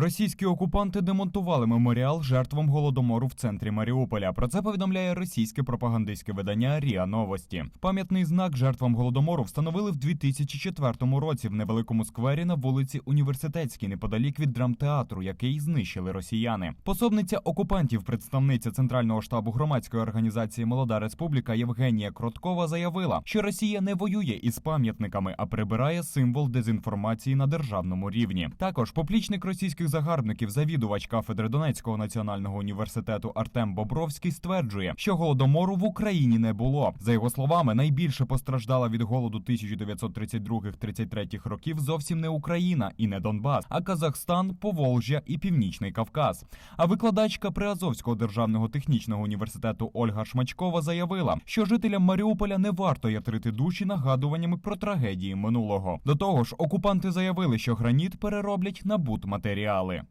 Російські окупанти демонтували меморіал жертвам голодомору в центрі Маріуполя. Про це повідомляє російське пропагандистське видання Ріа Новості. Пам'ятний знак жертвам голодомору встановили в 2004 році в невеликому сквері на вулиці Університетській, неподалік від драмтеатру, який знищили росіяни. Пособниця окупантів, представниця центрального штабу громадської організації Молода Республіка Євгенія Кроткова заявила, що Росія не воює із пам'ятниками, а прибирає символ дезінформації на державному рівні. Також поплічник російських загарбників, завідувач кафедри Донецького національного університету Артем Бобровський стверджує, що голодомору в Україні не було. За його словами, найбільше постраждала від голоду 1932-33 років зовсім не Україна і не Донбас, а Казахстан, Поволжя і Північний Кавказ. А викладачка Приазовського державного технічного університету Ольга Шмачкова заявила, що жителям Маріуполя не варто ятрити душі нагадуваннями про трагедії минулого. До того ж, окупанти заявили, що граніт перероблять на будматеріали.